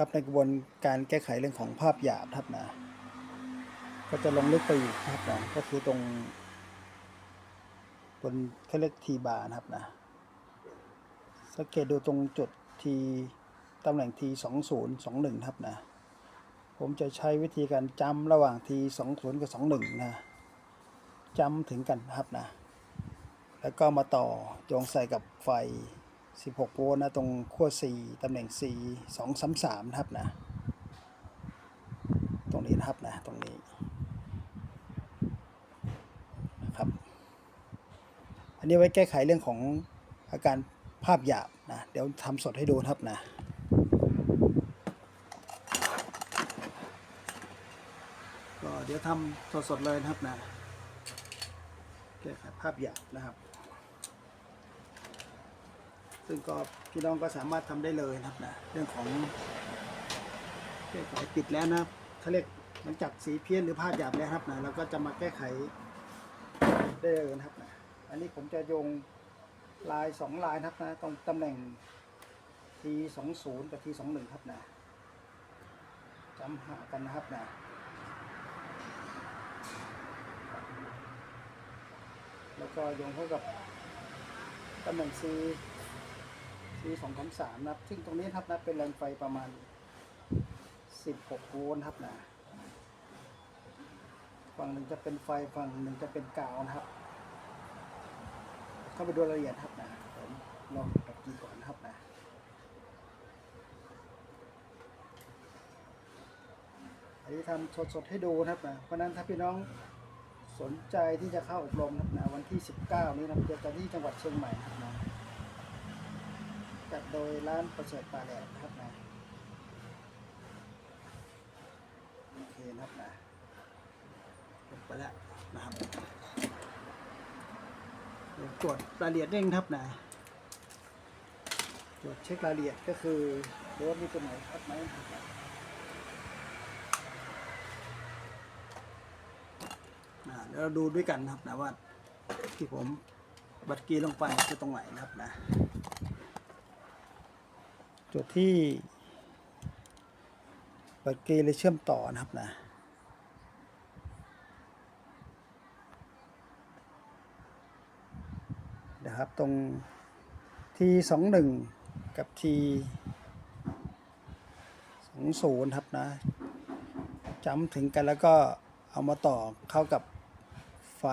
ครับในกระบวนการแก้ไขเรื่องของภาพหยาบครับนะก็จะลงลึกไปอีกครับนะก็คือตรงบนเขาเรียกทีบาร์นะครับนะสังเกตดูตรงจุดทีตำแหน่งทีสองศูนย์สองหนึ่งครับนะผมจะใช้วิธีการจำระหว่างทีสองศูนย์กับสองหนึ่งนะจำถึงกันนะครับนะแล้วก็มาต่อโยงใส่กับไฟ 16โวลต์นะตรงขั้ว 4ตำแหน่ง 4 2 3 3นะครับนะตรงนี้นะครับนะตรงนี้นะครับอันนี้ไว้แก้ไขเรื่องของอาการภาพหยาบนะเดี๋ยวทำสดให้ดูครับนะก็เดี๋ยวทำสดๆเลยนะครับนะแก้ไขภาพหยาบนะครับ ซึ่งก็พี่น้องก็สามารถทำได้เลยนะครับนะเรื่องของแก้ไขปิดแล้วนะเขาเรียกหลังจากสีเพี้ยนหรือภาพหยาบแล้วครับนะเราก็จะมาแก้ไขได้เลยนะครับนะอันนี้ผมจะโยงลายสองลายนะครับนะตรงตำแหน่ง T สองศูนย์กับ T สองหนึ่งครับนะจำหากันนะครับนะแล้วก็โยงเข้ากับตำแหน่ง C ปีสองพันสามนะครับ ซึ่งตรงนี้ครับนะเป็นแรงไฟประมาณสิบหกโวลต์ครับนะ ฝั่งหนึ่งจะเป็นไฟฝั่งหนึ่งจะเป็นกาวนะครับ เข้าไปดูรายละเอียดครับนะผมลองตัดกีก่อนนะครับนะอันนี้ทำสดๆให้ดูนะครับนะ เพราะนั้นถ้าพี่น้องสนใจที่จะเข้าอบรมนะครับนะวันที่ 19 นี้นะเจอกันที่จังหวัดเชียงใหม่นะครับนะ จัดโดยร้านประเสริฐปลาแดดนะครับนะโอเคนะครับนะจบไปแล้วนะครับเดี๋ยวตรวจรายละเอียดเร่งครับนะตรวจเช็ครายละเอียดก็คือรถมีตัวไหนครับไหมนะเดี๋ยวเราดูด้วยกันนะครับนะว่าที่ผมบัตรกีลงไปคือตรงไหนนะครับนะ จุดที่เปิดเกเลยเชื่อมต่อนะครับนะนะครับตรงทีสองหนึ่งกับทีสองศูนย์ครับนะจำถึงกันแล้วก็เอามาต่อเข้ากับไฟ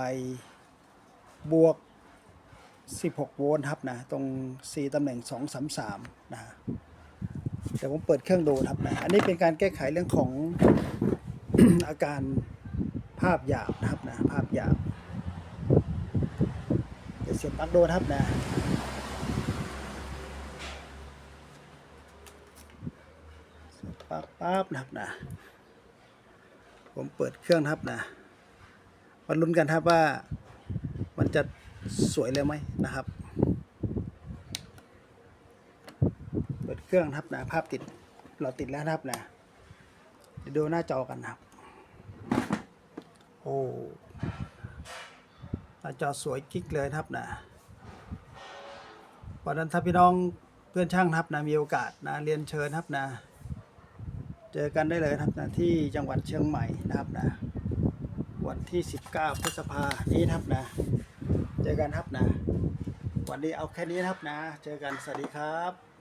บวก 16 โวลต์ครับนะ ตรง 4ตำแหน่ง 233 นะฮะ เดี๋ยวผมเปิดเครื่องดูครับนะอันนี้เป็นการแก้ไขเรื่องของ อาการภาพหยาบนะครับนะภาพหยาบเดี๋ยวเสียบปลั๊กดูนะครับนะปลั๊กปั๊บนะครับนะ ผมเปิดเครื่องครับนะมาลุ้นกันครับว่ามันจะสวยเลยไหมนะครับ เปิดเครื่องครับนะภาพติดเราติดแล้วครับนะเดี๋ยวดูหน้าจอกันครับ โอ้หน้าจอสวยกิ๊กเลยครับนะวันนั้นถ้าพี่น้องเพื่อนช่างครับนะมีโอกาสนะเรียนเชิญครับนะ เจอกันได้เลยครับนะที่จังหวัดเชียงใหม่นะครับนะ วันที่ 19 พฤษภานี้ครับนะ เจอกันครับนะวันนี้เอาแค่นี้นะครับนะ เจอกัน สวัสดีครับ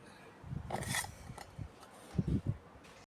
Thank you.